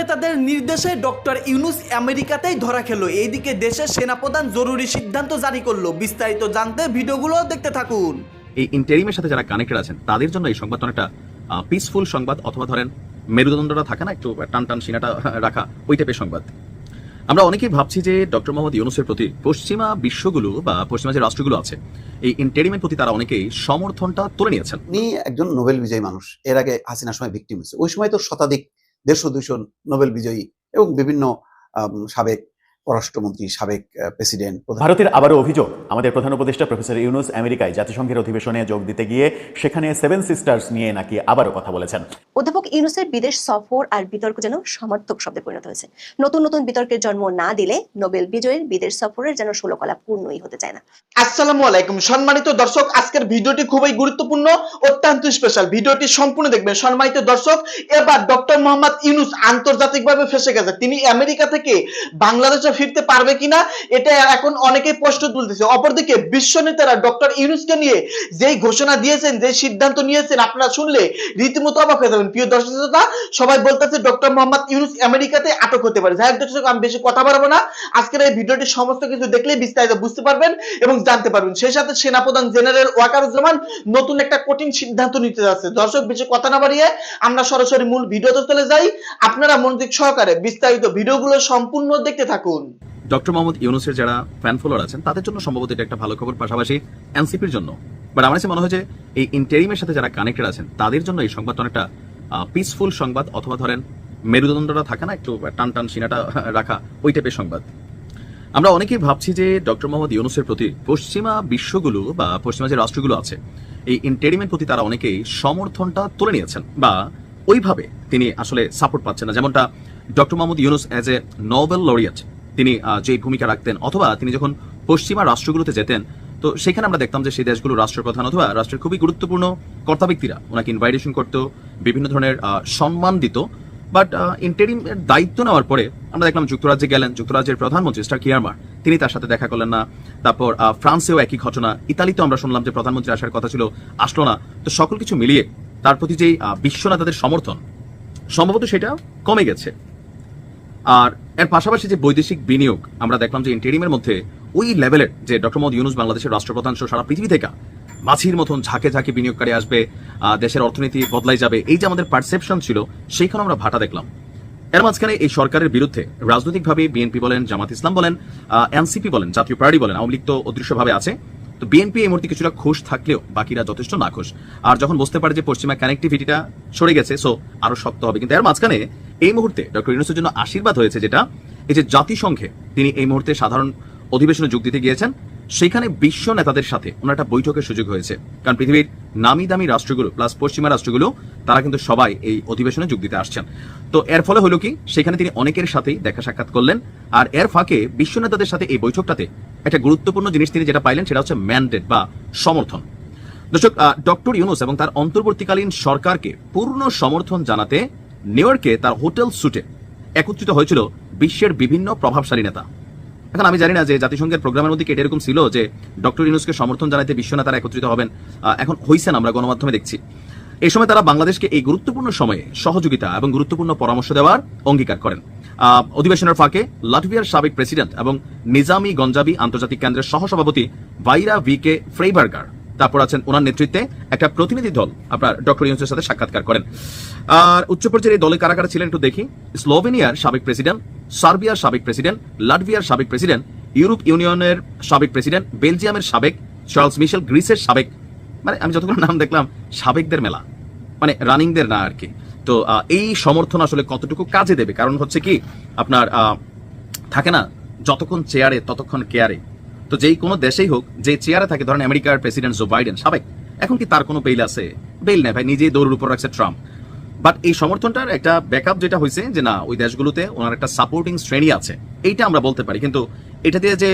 নেতাদের নির্দেশে ডক্টর ইউনুস আমেরিকাতেই ধরা খেলো। এইদিকে দেশের সেনাপ্রধান জরুরি সিদ্ধান্ত জারি করল। বিস্তারিত জানতে ভিডিওগুলো দেখতে থাকুন। এই ইন্টারিমের সাথে যারা কানেক্টেড আছেন তাদের জন্য এই সংবাদ অনেকটা পিসফুল সংবাদ অথবা ধরেন মেরুদণ্ডটা থাকে না একটু টান টান সিনাটা রাখা ওই টাইপের সংবাদ। আমরা অনেকেই ভাবছি যে ডক্টর মোহাম্মদ ইউনুসের প্রতি পশ্চিমা বিশ্বগুলো বা পশ্চিমা যে রাষ্ট্রগুলো আছে এই ইন্টারিমের প্রতি তারা অনেকেই সমর্থনটা তুলে নিয়েছেন। উনি একজন নোবেল বিজয়ী মানুষ। এর আগে হাসিনার সময় ভিক্টিম হয়েছে। ওই সময় তো শতাধিক দেড়শো দুইশো নোবেল বিজয়ী এবং বিভিন্ন সাবেক পররাষ্ট্রমন্ত্রী সাবেক প্রেসিডেন্ট ভারতের আবারও অভিযোগ আমাদের প্রধান উপদেষ্টা প্রফেসর ইউনুস আমেরিকায় জাতিসংঘের অধিবেশনে যোগ দিতে গিয়ে সেখানে সেভেন সিস্টার্স নিয়ে নাকি আবারও কথা বলেছেন। অধ্যাপক ইউনুসের বিদেশ সফর আর বিতর্ক যেন সমার্থক শব্দে পরিণত হয়েছে। নতুন নতুন বিতর্কের জন্ম না দিলে নোবেল বিজয়ীর বিদেশ সফরের যেন ষোলকলা পূর্ণই হতে চায় না। আসসালামু আলাইকুম। সম্মানিত দর্শক আজকের ভিডিওটি খুবই গুরুত্বপূর্ণ অত্যন্ত স্পেশাল ভিডিওটি সম্পূর্ণ দেখবেন। সম্মানিত দর্শক এবার ডক্টর মোহাম্মদ ইউনুস আন্তর্জাতিকভাবে ফেসে গেছে। তিনি আমেরিকা থেকে বাংলাদেশে ফিরতে পারবে কিনা, এটা এখন অনেকেই প্রশ্ন তুলতেছে। অপরদিকে বিশ্ব নেতারা ডক্টর ইউনুসকে নিয়ে যেই ঘোষণা দিয়েছেন যে সিদ্ধান্ত নিয়েছেন, আপনারা শুনলে রীতিমতো অবাক হয়ে যাবেন। প্রিয় দর্শক সবাই বলতেছে ডক্টর মোহাম্মদ ইউনুস আমেরিকাতে আটক হতে পারে। যাই হোক দর্শক, আমি বেশি কথা বাড়াবো না। আজকের এই ভিডিওটি সমস্ত কিছু দেখলেই বিস্তারিত বুঝতে পারবেন এবং জানতে পারবেন। সেই সাথে সেনাপ্রধান জেনারেল ওয়াকারুজ্জামান নতুন একটা কঠিন সিদ্ধান্ত নিতে যাচ্ছে। দর্শক, বেশি কথা না বাড়িয়ে আমরা সরাসরি মূল ভিডিওতে চলে যাই। আপনারা মনোযোগ সহকারে বিস্তারিত ভিডিওগুলো সম্পূর্ণ দেখতে থাকুন। ডক্টর মোহাম্মদ ইউনুসের যারা ফ্যান ফলোয়ার আছেন, তাদের জন্য সম্ভবত এটা একটা ভালো খবর। পাশাপাশি এনসিপির জন্য। বাট আমার কাছে মনে হয় যে এই ইন্টারিমের সাথে যারা কানেক্টেড আছেন, তাদের জন্য এই সংবাদ অনেকটা পিসফুল সংবাদ। অথবা ধরেন, মেরুদণ্ডটা থাকে না, একটু টান টান সিনাটা রাখা, ওই টাইপের সংবাদ। আমরা অনেকেই ভাবছি যে ডক্টর মোহাম্মদ ইউনুসের প্রতি পশ্চিমা বিশ্বগুলো বা পশ্চিমা যে রাষ্ট্রগুলো আছে, এই ইন্টারিমের প্রতি তারা অনেকেই সমর্থনটা তুলে নিয়েছেন। বা ওইভাবে তিনি আসলে সাপোর্ট পাচ্ছেন না। যেমনটা doctor Mohammad Yunus as a Nobel laureate তিনি যে ভূমিকা রাখতেন, অথবা তিনি যখন পশ্চিমা রাষ্ট্রগুলোতে যেতেন, তো সেখানে আমরা দেখতাম যে সেই দেশগুলো রাষ্ট্রপ্রধান অথবা রাষ্ট্রের খুবই গুরুত্বপূর্ণ কর্তা ব্যক্তিরা। ওনাকে ইনভাইটেশন করতো, বিভিন্ন ধরনের সম্মান দিত। বাট ইন্টারিম এর দায়িত্ব নেওয়ার পরে আমরা দেখলাম যুক্তরাজ্যে গেলেন, যুক্তরাজ্যের প্রধানমন্ত্রী স্টার কিয়ারমার তিনি তার সাথে দেখা করলেন না। তারপর ফ্রান্সেও একই ঘটনা। ইতালিতেও আমরা শুনলাম যে প্রধানমন্ত্রী আসার কথা ছিল, আসলো না। তো সকল কিছু মিলিয়ে তার প্রতি যে বিশ্ব নেতাদের সমর্থন, সম্ভবত সেটা কমে গেছে। আর এর পাশাপাশি যে বৈদেশিক বিনিয়োগ, আমরা দেখলাম যে ইন্টেরিমের মধ্যে ওই লেভেলের যে ডক্টর মোহাম্মদ ইউনুস বাংলাদেশের রাষ্ট্রপ্রধান সহ সারা পৃথিবী থেকে মাছির মতন ঝাঁকে ঝাঁকে বিনিয়োগকারী আসবে দেশের অর্থনীতি বদলাই যাবে। এই যে আমাদের পারসেপশন ছিল সেইখানে আমরা ভাটা দেখলাম। এর মাঝখানে এই সরকারের বিরুদ্ধে রাজনৈতিকভাবে বিএনপি বলেন, জামাত ইসলাম বলেন এনসিপি বলেন, জাতীয় পার্টি বলেন, আওয়ামী লীগ তো অদৃশ্যভাবে আছে। তো বিএনপি এই মুহূর্তে কিছুটা খুশ থাকলেও বাকিরা যথেষ্ট না খুশ আর যখন বুঝতে পারে যে পশ্চিমা কানেক্টিভিটিটা সরে গেছে সো আরও শক্ত হবে। কিন্তু এর মাঝখানে এই মুহূর্তে ডক্টর ইউনুসের জন্য আশীর্বাদ হয়েছে যেটা, এই যে জাতিসংঘে তিনি এই মুহূর্তে সাধারণ অধিবেশনে যোগ দিতে গিয়েছেন সেখানে বিশ্ব নেতাদের সাথে ওনার একটা বৈঠকের সুযোগ হয়েছে। কারণ পৃথিবীর নামি দামি রাষ্ট্রগুলো প্লাস পশ্চিমা রাষ্ট্রগুলো, তারা কিন্তু সবাই এই অধিবেশনে যোগ দিতে আসছেন। তো এর ফলে হলো কি, সেখানে তিনি অনেকের সাথেই দেখা সাক্ষাৎ করলেন। আর এর ফাঁকে বিশ্ব নেতাদের সাথে এই বৈঠকটাতে একটা গুরুত্বপূর্ণ জিনিস তিনি যেটা পাইলেন, সেটা হচ্ছে ম্যান্ডেট বা সমর্থন। দর্শক ডক্টর ইউনুস এবং তার অন্তর্বর্তীকালীন সরকারকে পূর্ণ সমর্থন জানাতে নিউ তার হোটেল সুটে একত্রিত হয়েছিল বিশ্বের বিভিন্ন প্রভাবশালী নেতা। এখন আমি জানি না যে জাতিসংঘের প্রোগ্রামের মধ্যে কেটে এরকম ছিল যে ডক্টর ইউনুসকে সমর্থন জানাইতে বিশ্ব নেতারা একত্রিত হবেন? এখন হইছেন আমরা গণমাধ্যমে দেখছি। এই সময় তারা বাংলাদেশকে এই গুরুত্বপূর্ণ সময়ে সহযোগিতা এবং গুরুত্বপূর্ণ পরামর্শ দেওয়ার অঙ্গীকার করেন। অধিবেশনের ফাঁকে লাটভিয়ার সাবেক প্রেসিডেন্ট এবং নিজামি গঞ্জাবি আন্তর্জাতিক কেন্দ্রের সহসভাপতি ভাইরা ভি কে ফ্রেইবার্গার তারপর আছেন ওনার নেতৃত্বে একটা প্রতিনিধি দল। আপনার ডক্টর ইউনুসের সাথে সাক্ষাৎকার করেন। আর উচ্চ পর্যায়ের এই দলে কারা কারা ছিলেন একটু দেখি। স্লোভেনিয়ার সাবেক প্রেসিডেন্ট, সার্বিয়ার সাবেক প্রেসিডেন্ট, লাটভিয়ার সাবেক প্রেসিডেন্ট, ইউরোপ ইউনিয়নের সাবেক প্রেসিডেন্ট, বেলজিয়ামের সাবেক, চার্লস মিশেল গ্রিসের সাবেক মানে আমি যতগুলো নাম দেখলাম, সাবেকদের মেলা। মানে রানিংদের না আর কি। তো এই সমর্থন আসলে কতটুকু কাজে দেবে? কারণ হচ্ছে কি, আপনার থাকে না, যতক্ষণ চেয়ারে ততক্ষণ কেয়ারে তো যেই কোনো দেশেই হোক, যে চেয়ারে থাকে, ধরেন আমেরিকার প্রেসিডেন্ট জো বাইডেন সাবেক এখন কি তার কোনো বেইল আছে? বেইল নেই ভাই, নিজেই দৌড়ের উপর রাখছে ট্রাম্প। বাট এই সমর্থনটার একটা ব্যাকআপ যেটা হয়েছে, যে না, ওই দেশগুলোতে ওনার একটা সাপোর্টিং শ্রেণি আছে, এইটা আমরা বলতে পারি। কিন্তু এটা দিয়ে যে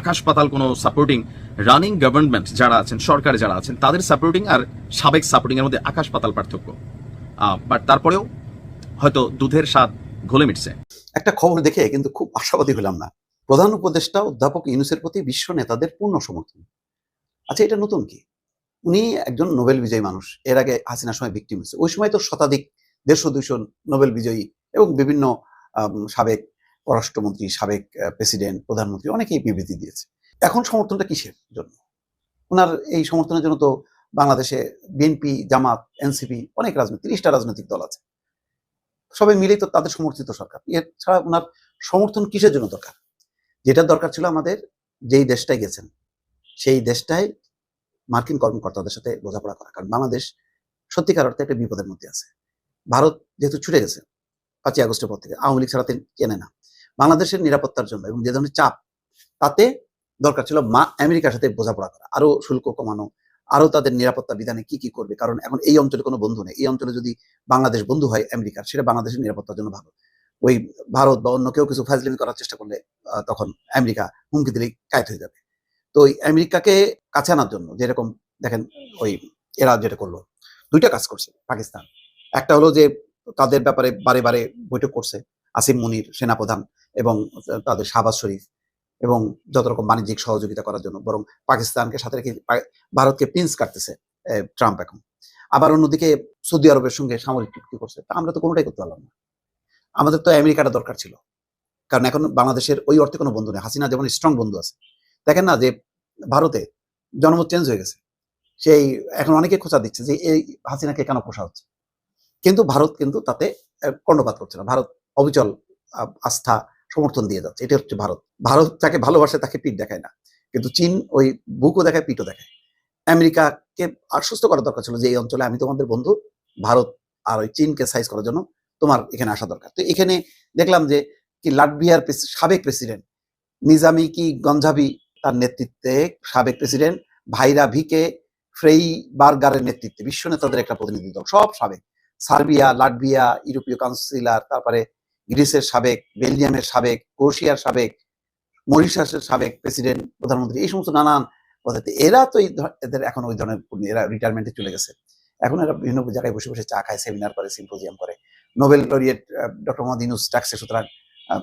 আকাশ পাতাল কোনো সাপোর্টিং রানিং গভর্নমেন্ট যারা আছেন, সরকারে যারা আছেন, তাদের সাপোর্টিং আর সাবেক সাপোর্টিং এর মধ্যে আকাশ পাতাল পার্থক্য। বাট তারপরেও হয়তো দুধের স্বাদ ঘোলে মিটছে। একটা খবর দেখে কিন্তু খুব আশাবাদী হলাম না। প্রধান উপদেষ্টা অধ্যাপক ইউনুসের প্রতি বিশ্ব নেতাদের পূর্ণ সমর্থন। আচ্ছা এটা নতুন কি? উনি একজন নোবেল বিজয়ী মানুষ। এর আগে হাসিনার সময় ভিক্টিম হয়েছে। ওই সময় তো শতাধিক, দেড়শো, দুইশো নোবেল বিজয়ী এবং বিভিন্ন সাবেক পররাষ্ট্রমন্ত্রী, সাবেক প্রেসিডেন্ট, প্রধানমন্ত্রী অনেকেই বিবৃতি দিয়েছে। এখন সমর্থনটা কিসের জন্য? ওনার এই সমর্থনের জন্য তো বাংলাদেশে বিএনপি, জামাত, এনসিপি অনেক রাজনৈতিক, তিরিশটা রাজনৈতিক দল আছে। সবাই মিলেই তো তাদের সমর্থিত সরকার। এছাড়া ওনার সমর্থন কিসের জন্য দরকার? যেটা দরকার ছিল আমাদের, যেই দেশটায় গেছেন, সেই দেশটায় মার্কিন কর্মকর্তাদের সাথে বোঝাপড়া করা। কারণ বাংলাদেশ সত্যিকার অর্থে একটা বিপদের মধ্যে আছে। ভারত যেহেতু ছুটে গেছে পাঁচই আগস্টের পর থেকে, আওয়ামী লীগ ছাড়াতে কেনে না। বাংলাদেশের নিরাপত্তার জন্য এবং যে ধরনের চাপ, তাতে দরকার ছিল মা, আমেরিকার সাথে বোঝাপড়া করা। আরও শুল্ক কমানো আরও তাদের নিরাপত্তা বিধানে কি কি করবে? কারণ এখন এই অঞ্চলে কোনো বন্ধু নেই। এই অঞ্চলে যদি বাংলাদেশ বন্ধু হয় আমেরিকার, সেটা বাংলাদেশের নিরাপত্তার জন্য ভালো। ওই ভারত বা অন্য কেউ কিছু ফাজলিমি করার চেষ্টা করলে তখন আমেরিকা হুমকি দিলেই কায়েত হয়ে যাবে। তো ওই আমেরিকাকে কাছে আনার জন্য যেরকম দেখেন ওই এরা যেটা করল, দুইটা কাজ করছে পাকিস্তান। একটা হলো যে তাদের ব্যাপারে বারে বারে বৈঠক করছে আসিম মুনির সেনাপ্রধান এবং তাদের শাহবাজ শরীফ এবং যত রকম বাণিজ্যিক সহযোগিতা করার জন্য বরং পাকিস্তানকে সাথে রেখে ভারতকে পিন্স কাটতেছে ট্রাম্প এখন। আবার অন্যদিকে সৌদি আরবের সঙ্গে সামরিক চুক্তি করছে, তা আমরা তো কোনোটাই করতে পারলাম না। আমাদের তো আমেরিকাটা দরকার ছিল। কারণ এখন বাংলাদেশের ওই অর্থে কোনো বন্ধু নেই। হাসিনা যেমন স্ট্রং বন্ধু আছে। দেখেন না যে ভারতে জনমত চেঞ্জ হয়ে গেছে। সেই এখন অনেকে খোঁচা দিচ্ছে যে এই হাসিনাকে কেন পোষা হচ্ছে? কিন্তু ভারত কিন্তু তাতে কর্ণপাত করছে না। ভারত অবিচল আস্থা, সমর্থন দিয়ে যাচ্ছে। এটা হচ্ছে ভারত। ভারত তাকে ভালোবাসে তাকে পিঠ দেখায় না। কিন্তু চীন ওই বুকও দেখায়, পিঠও দেখায়। আমেরিকাকে আশ্বস্ত করা দরকার ছিল যে এই অঞ্চলে আমি তোমাদের বন্ধু। ভারত আর ওই চীনকে সাইজ করার জন্য তোমার এখানে আসা দরকার। তো এখানে দেখলাম যে কি লাটভিয়ার সাবেক প্রেসিডেন্ট নিজামি কি গঞ্জাবি তার নেতৃত্বে সাবেক প্রেসিডেন্ট, ভাইরা ভিকে, ফ্রেই বার্গারের নেতৃত্বে বিশ্ব নেতাদের একটা প্রতিনিধি দল, সব সাবেক। সার্বিয়া, লাটভিয়া, ইউরোপীয় কাউন্সিলার, তারপরে গ্রিসের সাবেক, বেলজিয়ামের সাবেক, ক্রোশিয়ার সাবেক, মরিশাসের সাবেক প্রেসিডেন্ট, প্রধানমন্ত্রী, এই সমস্ত নানান পদ্ধতি এরা তো এই এদের এখন ওই ধরনের এরা রিটায়ারমেন্টে চলে গেছে। এখন এরা বিভিন্ন জায়গায় বসে বসে চা খায় সেমিনার করে সিম্পোজিয়াম করে। Nobel laureate doctor Mohammad Yunus ডাকছে, সুতরাং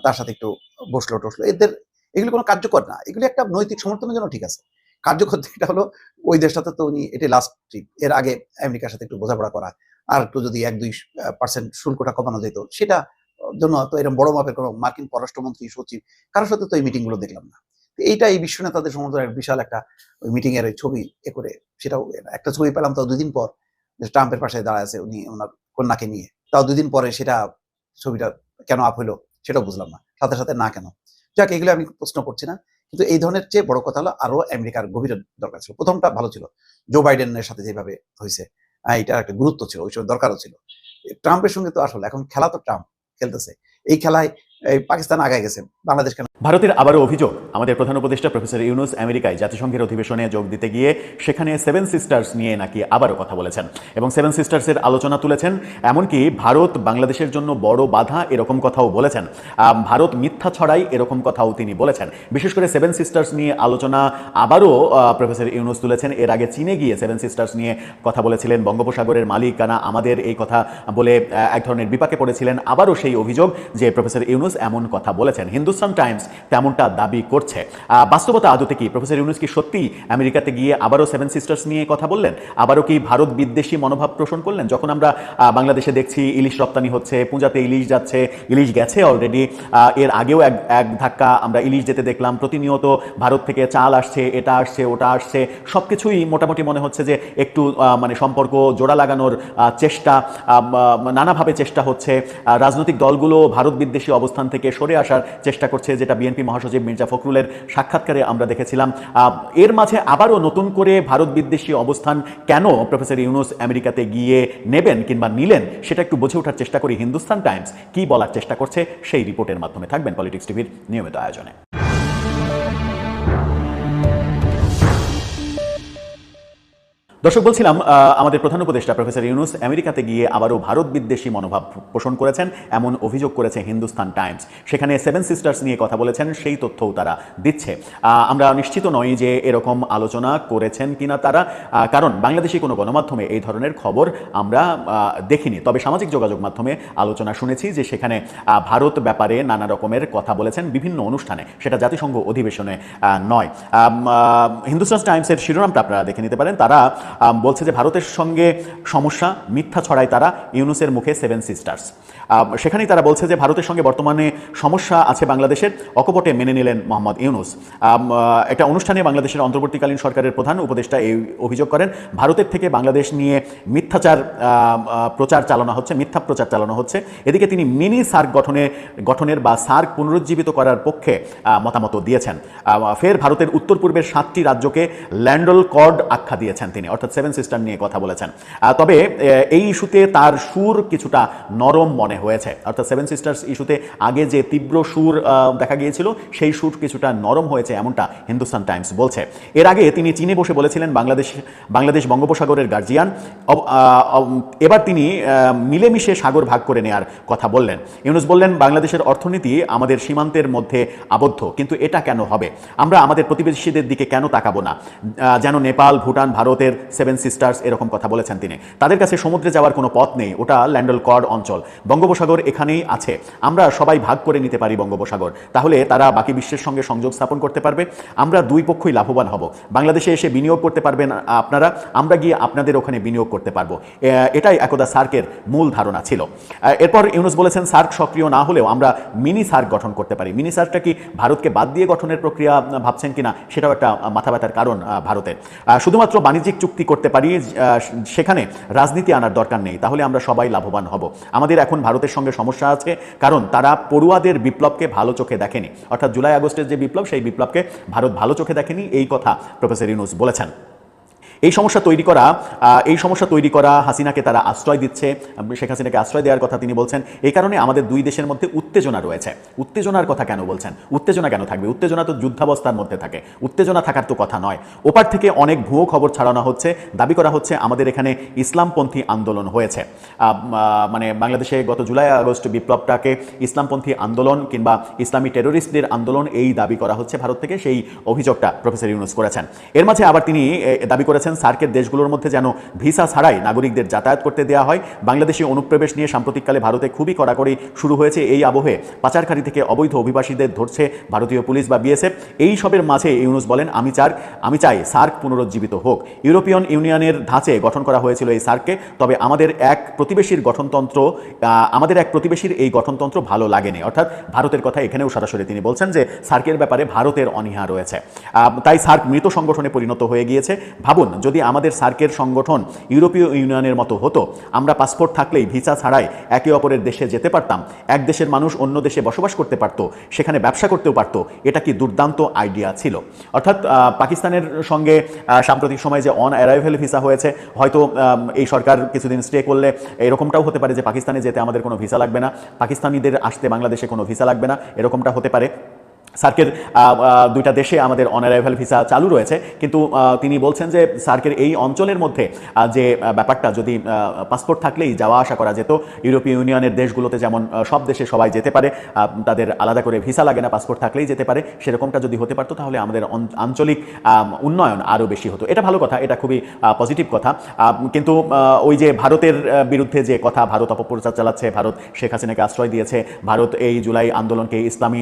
তার সাথে একটু বসল টসলো। এদের, এগুলো কোনো কার্যকর না, এগুলো একটা নৈতিক সমর্থনের জন্য ঠিক আছে। কার্যকর দিকটা হলো, ওই দেশটাতে তো উনি এটি লাস্ট ট্রিপ এর আগে আমেরিকার সাথে একটু বোঝাপড়া করা, আর একটু যদি এক দুই পার্সেন্ট শুল্কটা কমানো যেত, সেটা জন্য তো এরকম বড় মাপের কোনো মার্কিন পররাষ্ট্রমন্ত্রী, সচিব, কারোর সাথে তো এই মিটিংগুলো দেখলাম না। এইটা এই বিশ্ব নেতাদের সমর্থনের বিশাল একটা ওই মিটিং এর ছবি, এ করে সেটাও, একটা ছবি পেলাম তো দুদিন পর ট্রাম্পের পাশে দাঁড়ায় আছে, উনি ওনার কন্যাকে নিয়ে। তাও দুই দিন পরে সেটা ছবিটা কেন আপ হইল সেটাও বুঝলাম না। সাথে সাথে না কেন। যাক, এগুলো আমি প্রশ্ন করছি না। কিন্তু এই ধরনের চেয়ে বড় কথা হলো আরও আমেরিকার গভীর দরকার ছিল। প্রথমটা ভালো ছিল। জো বাইডেনের সাথে যেভাবে হয়েছে এটা একটা গুরুত্ব ছিল, ওই সময় দরকারও ছিল। ট্রাম্পের সঙ্গে তো আসলে, এখন খেলা তো ট্রাম্প খেলতেছে। এই খেলায় এই পাকিস্তান আগায় গেছে, বাংলাদেশ কেন? ভারতের আবারও অভিযোগ, আমাদের প্রধান উপদেষ্টা প্রফেসর ইউনুস আমেরিকায় জাতিসংঘের অধিবেশনে যোগ দিতে গিয়ে সেখানে সেভেন সিস্টার্স নিয়ে নাকি আবারও কথা বলেছেন। এবং সেভেন সিস্টার্সের আলোচনা তুলেছেন, এমনকি ভারত বাংলাদেশের জন্য বড় বাধা এরকম কথাও বলেছেন। ভারত মিথ্যা ছড়াই এরকম কথাও তিনি বলেছেন। বিশেষ করে সেভেন সিস্টার্স নিয়ে আলোচনা আবারও প্রফেসর ইউনুস তুলেছেন। এর আগে চীনে গিয়ে সেভেন সিস্টার্স নিয়ে কথা বলেছিলেন বঙ্গোপসাগরের মালিকানা, আমাদের এই কথা বলে এক ধরনের বিপাকে পড়েছিলেন। আবারও সেই অভিযোগ যে প্রফেসর ইউনুস এমন কথা বলেছেন। হিন্দুস্তান টাইমস তেমনটা দাবি করছে। বাস্তবতা আদতে কি প্রফেসর ইউনুস কি সত্যি আমেরিকাতে গিয়ে আবারও সেভেন সিস্টার্স নিয়ে কথা বললেন? আবারও কি ভারত বিদ্বেষী মনোভাব পোষণ করলেন? যখন আমরা বাংলাদেশে দেখছি ইলিশ রপ্তানি হচ্ছে, পূজাতে ইলিশ যাচ্ছে, ইলিশ গেছে অলরেডি এর আগেও এক এক ধাক্কা আমরা ইলিশ যেতে দেখলাম। প্রতিনিয়ত ভারত থেকে চাল আসছে, এটা আসছে, ওটা আসছে। সব কিছুই মোটামুটি মনে হচ্ছে যে একটু মানে সম্পর্ক জোড়া লাগানোর চেষ্টা নানাভাবে চেষ্টা হচ্ছে। রাজনৈতিক দলগুলো ভারত বিদ্বেষী অবস্থান থেকে সরে আসার চেষ্টা করছে, যেটা বিএনপি মহাসচিব মির্জা ফখরুলের সাক্ষাৎকারে আমরা দেখেছিলাম। এর মাঝে আবারও নতুন করে ভারত বিদ্বেষী অবস্থান কেন প্রফেসর ইউনুস আমেরিকাতে গিয়ে নেবেন কিংবা নিলেন, সেটা একটু বুঝে ওঠার চেষ্টা করি। হিন্দুস্তান টাইমস কি বলার চেষ্টা করছে, সেই রিপোর্টের মাধ্যমে থাকবেন পলিটিক্স টিভির নিয়মিত আয়োজনে। দর্শক, বলছিলাম আমাদের প্রধান উপদেষ্টা প্রফেসর ইউনুস আমেরিকাতে গিয়ে আবারও ভারত বিদ্বেষী মনোভাব পোষণ করেছেন, এমন অভিযোগ করেছে হিন্দুস্তান টাইমস। সেখানে সেভেন সিস্টার্স নিয়ে কথা বলেছেন, সেই তথ্যও তারা দিচ্ছে। আমরা নিশ্চিত নই যে এরকম আলোচনা করেছেন কিনা তারা কারণ বাংলাদেশি কোনো গণমাধ্যমে এই ধরনের খবর আমরা দেখিনি। তবে সামাজিক যোগাযোগ মাধ্যমে আলোচনা শুনেছি যে সেখানে ভারত ব্যাপারে নানা রকমের কথা বলেছেন বিভিন্ন অনুষ্ঠানে। সেটা জাতিসংঘ অধিবেশনে নয়। হিন্দুস্তান টাইমসের শিরোনামটা আপনারা দেখে নিতে পারেন। তারা বলছে যে ভারতের সঙ্গে সমস্যা, মিথ্যা ছড়ায় তারা, ইউনুসের মুখে সেভেন সিস্টার্স। সেখানেই তারা বলছে যে ভারতের সঙ্গে বর্তমানে সমস্যা আছে বাংলাদেশের, অকপটে মেনে নিলেন মোহাম্মদ ইউনুস। একটা অনুষ্ঠানে বাংলাদেশের অন্তর্বর্তীকালীন সরকারের প্রধান উপদেষ্টা এই অভিযোগ করেন, ভারতের থেকে বাংলাদেশ নিয়ে মিথ্যাচার প্রচার চালানো হচ্ছে, মিথ্যা প্রচার চালানো হচ্ছে। এদিকে তিনি মিনি সার্ক গঠনে, গঠনের বা সার্ক পুনরুজ্জীবিত করার পক্ষে মতামত দিয়েছেন। ফের ভারতের উত্তর পূর্বের সাতটি রাজ্যকে ল্যান্ডল কর্ড আখ্যা দিয়েছেন তিনি। অর্থাৎ সেভেন সিস্টার নিয়ে কথা বলেছেন। তবে এই ইস্যুতে তার সুর কিছুটা নরম মনে হয়েছে। অর্থাৎ সেভেন সিস্টার্স ইস্যুতে আগে যে তীব্র সুর দেখা গিয়েছিল, সেই সুর কিছুটা নরম হয়েছে এমনটা হিন্দুস্তান টাইমস বলছে। এর আগে তিনি চীনে বসে বলেছিলেন বাংলাদেশ বাংলাদেশ বঙ্গোপসাগরের গার্জিয়ান এবার তিনি মিলেমিশে সাগর ভাগ করে নেয়ার কথা বললেন। ইউনুস বললেন, বাংলাদেশের অর্থনীতি আমাদের সীমান্তের মধ্যে আবদ্ধ, কিন্তু এটা কেন হবে? আমরা আমাদের প্রতিবেশীদের দিকে কেন তাকাবো না? যেন নেপাল, ভুটান, ভারতের সেভেন সিস্টার্স এরকম কথা বলেছেন তিনি। তাদের কাছে সমুদ্রে যাওয়ার কোনো পথ নেই, ওটা ল্যান্ডল কর্ড অঞ্চল। বঙ্গোপসাগর এখানেই আছে। আমরা সবাই ভাগ করে নিতে পারি বঙ্গোপসাগর। তাহলে তারা বাকি বিশ্বের সঙ্গে সংযোগ স্থাপন করতে পারবে। আমরা দুই পক্ষই লাভবান হব। বাংলাদেশে এসে বিনিয়োগ করতে পারবেন আপনারা। আমরা গিয়ে আপনাদের ওখানে বিনিয়োগ করতে পারব। এটাই একদা সার্কের মূল ধারণা ছিল। এরপর ইউনুস বলেছেন, সার্ক সক্রিয় না হলেও আমরা মিনি সার্ক গঠন করতে পারি। মিনি সার্কটা কি ভারতকে বাদ দিয়ে গঠনের প্রক্রিয়া ভাবছেন কিনা সেটাও একটা মাথা ব্যথার কারণ ভারতের। শুধুমাত্র বাণিজ্যিক চুক্তি করতে পারি সেখানে রাজনীতি আনার দরকার নেই, তাহলে আমরা সবাই লাভবান হব। আমাদের এখন ভারতের সঙ্গে সমস্যা আছে, কারণ তারা পড়ুয়াদের বিপ্লবকে ভালো চোখে দেখেনি। অর্থাৎ জুলাই আগস্টের যে বিপ্লব, সেই বিপ্লবকে ভারত ভালো চোখে দেখেনি, এই কথা প্রফেসর ইউনুস বলেছেন। এই সমস্যা তৈরি করা এই সমস্যা তৈরি করা হাসিনাকে তারা আশ্রয় দিচ্ছে শেখ হাসিনাকে আশ্রয় দেওয়ার কথা তিনি বলছেন। এই কারণে আমাদের দুই দেশের মধ্যে উত্তেজনা রয়েছে। উত্তেজনার কথা কেন বলছেন? উত্তেজনা কেন থাকবে? উত্তেজনা তো যুদ্ধাবস্থার মধ্যে থাকে। উত্তেজনা থাকার তো কথা নয়। ওপার থেকে অনেক ভুয়ো খবর ছাড়ানো হচ্ছে। দাবি করা হচ্ছে আমাদের এখানে ইসলামপন্থী আন্দোলন হয়েছে। মানে বাংলাদেশে গত জুলাই, আগস্ট বিপ্লবটাকে ইসলামপন্থী আন্দোলন কিংবা ইসলামী টেরোরিস্টদের আন্দোলন এই দাবি করা হচ্ছে ভারত থেকে। সেই অভিযোগটা প্রফেসর ইউনুস করেছেন। এর মাঝে আবার তিনি দাবি করেছেন সার্কের দেশগুলোর মধ্যে যেন ভিসা ছাড়াই নাগরিকদের যাতায়াত করতে দেওয়া হয়। বাংলাদেশি অনুপ্রবেশ নিয়ে সাম্প্রতিককালে ভারতে খুবই কড়াকড়ি শুরু হয়েছে এই আবহে। পাচারকারী থেকে অবৈধ অভিবাসীদের ধরছে ভারতীয় পুলিশ বা বিএসএফ। এই সবের মাঝে ইউনুস বলেন, আমি চার, আমি চাই সার্ক পুনরুজ্জীবিত হোক। ইউরোপিয়ান ইউনিয়নের ধাঁচে গঠন করা হয়েছিল এই সার্ককে। তবে আমাদের এক প্রতিবেশীর গঠনতন্ত্র আমাদের এক প্রতিবেশীর এই গঠনতন্ত্র ভালো লাগেনি। অর্থাৎ ভারতের কথা এখানেও সরাসরি তিনি বলছেন যে, সার্কের ব্যাপারে ভারতের অনীহা রয়েছে। তাই সার্ক মৃত সংগঠনে পরিণত হয়ে গিয়েছে। ভাবুন যদি আমাদের সার্কের সংগঠন ইউরোপীয় ইউনিয়নের মতো হতো, আমরা পাসপোর্ট থাকলেই ভিসা ছাড়াই একে অপরের দেশে যেতে পারতাম। এক দেশের মানুষ অন্য দেশে বসবাস করতে পারতো, সেখানে ব্যবসা করতেও পারতো, এটা কি দুর্দান্ত আইডিয়া ছিল। অর্থাৎ পাকিস্তানের সঙ্গে সাম্প্রতিক সময়ে যে অন অ্যারাইভেল ভিসা হয়েছে, হয়তো এই সরকার কিছুদিন স্টে করলে এরকমটাও হতে পারে যে পাকিস্তানে যেতে আমাদের কোনো ভিসা লাগবে না, পাকিস্তানিদের আসতে বাংলাদেশে কোনো ভিসা লাগবে না, এরকমটা হতে পারে। সার্কের দুইটা দেশে আমাদের অনারাইভাল ভিসা চালু রয়েছে। কিন্তু তিনি বলছেন যে সার্কের এই অঞ্চলের মধ্যে যে ব্যাপারটা যদি পাসপোর্ট থাকলেই যাওয়া আসা করা যেত, ইউরোপীয় ইউনিয়নের দেশগুলোতে যেমন সব দেশে সবাই যেতে পারে তাদের আলাদা করে ভিসা লাগে না পাসপোর্ট থাকলেই যেতে পারে, সেরকমটা যদি হতে পারতো তাহলে আমাদের আঞ্চলিক উন্নয়ন আরও বেশি হতো। এটা ভালো কথা, এটা খুবই পজিটিভ কথা। কিন্তু ওই যে ভারতের বিরুদ্ধে যে কথা, ভারত অপপ্রচার চালাচ্ছে, ভারত শেখ হাসিনাকে আশ্রয় দিয়েছে, ভারত এই জুলাই আন্দোলনকে ইসলামী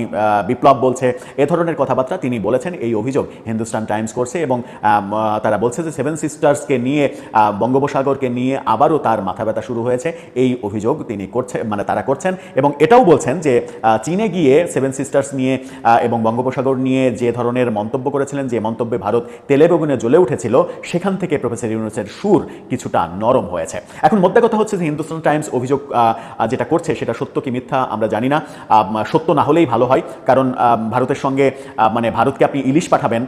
বিপ্লব বলছে এ ধরনের কথাবার্তা তিনি বলেছেন এই অভিযোগ হিন্দুস্তান টাইমস করছে এবং তারা বলছে যে সেভেন সিস্টার্সকে নিয়ে বঙ্গোপসাগরকে নিয়ে আবারও তার মাথা ব্যথা শুরু হয়েছে। এই অভিযোগ তিনি করছে মানে তারা করছেন এবং এটাও বলছেন যে চীনে গিয়ে সেভেন সিস্টার্স নিয়ে এবং বঙ্গোপসাগর নিয়ে যে ধরনের মন্তব্য করেছিলেন, যে মন্তব্যে ভারত তেলে বেগুনে জ্বলে উঠেছিল, সেখান থেকে প্রফেসর ইউনুসের সুর কিছুটা নরম হয়েছে। এখন মোদ্দা কথা হচ্ছে যে হিন্দুস্তান টাইমস অভিযোগ যেটা করছে সেটা সত্য কি মিথ্যা আমরা জানি না। সত্য না হলেই ভালো হয়, কারণ ভারতের সঙ্গে মানে ভারতকে আপনি ইলিশ পাঠাবেন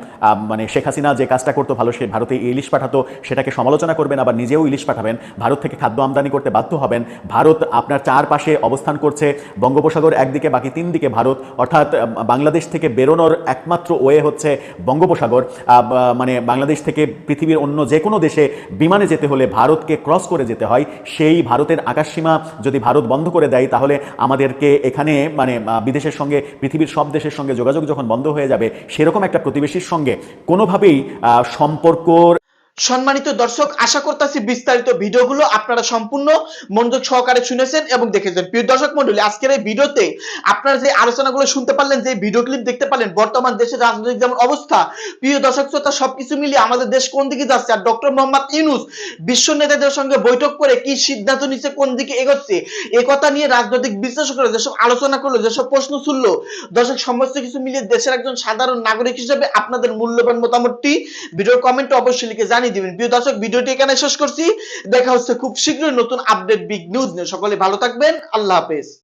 মানে শেখ হাসিনা যে কাজটা করতো ভালো, সে ভারতে ইলিশ পাঠাতো, সেটাকে সমালোচনা করবেন, আবার নিজেও ইলিশ পাঠাবেন, ভারত থেকে খাদ্য আমদানি করতে বাধ্য হবেন, ভারত আপনার চারপাশে অবস্থান করছে, বঙ্গোপসাগর একদিকে, বাকি তিন দিকে ভারত, অর্থাৎ বাংলাদেশ থেকে বেরোনোর একমাত্র ওয়ে হচ্ছে বঙ্গোপসাগর মানে বাংলাদেশ থেকে পৃথিবীর অন্য যে কোনো দেশে বিমানে যেতে হলে ভারতকে ক্রস করে যেতে হয়, সেই ভারতের আকাশসীমা যদি ভারত বন্ধ করে দেয়, তাহলে আমাদেরকে এখানে মানে বিদেশের সঙ্গে, পৃথিবীর সব দেশের সঙ্গে যোগাযোগ যখন বন্ধ হয়ে যাবে সেরকম একটা প্রতিবেশীর সঙ্গে কোনোভাবেই সম্পর্কর সম্পর্ক সম্মানিত দর্শক, আশা করতেছি বিস্তারিত ভিডিওগুলো আপনারা সম্পূর্ণ মনোযোগ সহকারে শুনেছেন এবং দেখেছেন। প্রিয় দর্শক মন্ডলী, আজকের এই ভিডিওতে আপনারা যে আলোচনাগুলো শুনতে পারলেন, যে ভিডিও ক্লিপ দেখতে পারলেন, বর্তমান দেশের রাজনৈতিক যেমন অবস্থা, প্রিয় দর্শক শ্রোতা, সবকিছু মিলিয়ে আমাদের দেশ কোন দিকে যাচ্ছে? আর ডক্টর মোহাম্মদ ইউনুস বিশ্ব নেতাদের সঙ্গে বৈঠক করে কি সিদ্ধান্ত নিচ্ছে, কোন দিকে এগোচ্ছে? কথা নিয়ে রাজনৈতিক বিশ্লেষকরা যেসব আলোচনা করল, যেসব প্রশ্ন শুনলো দর্শক, সমস্ত কিছু মিলিয়ে দেশের একজন সাধারণ নাগরিক হিসেবে আপনাদের মূল্যবান মতামতটি ভিডিওর কমেন্টে অবশ্যই লিখে জানিয়ে দিবেন। প্রিয় দর্শক, ভিডিওটি এখানে শেষ করছি। দেখা হচ্ছে খুব শীঘ্রই নতুন আপডেট বিগ নিউজ নিয়ে। সকলে ভালো থাকবেন। আল্লাহ হাফেজ।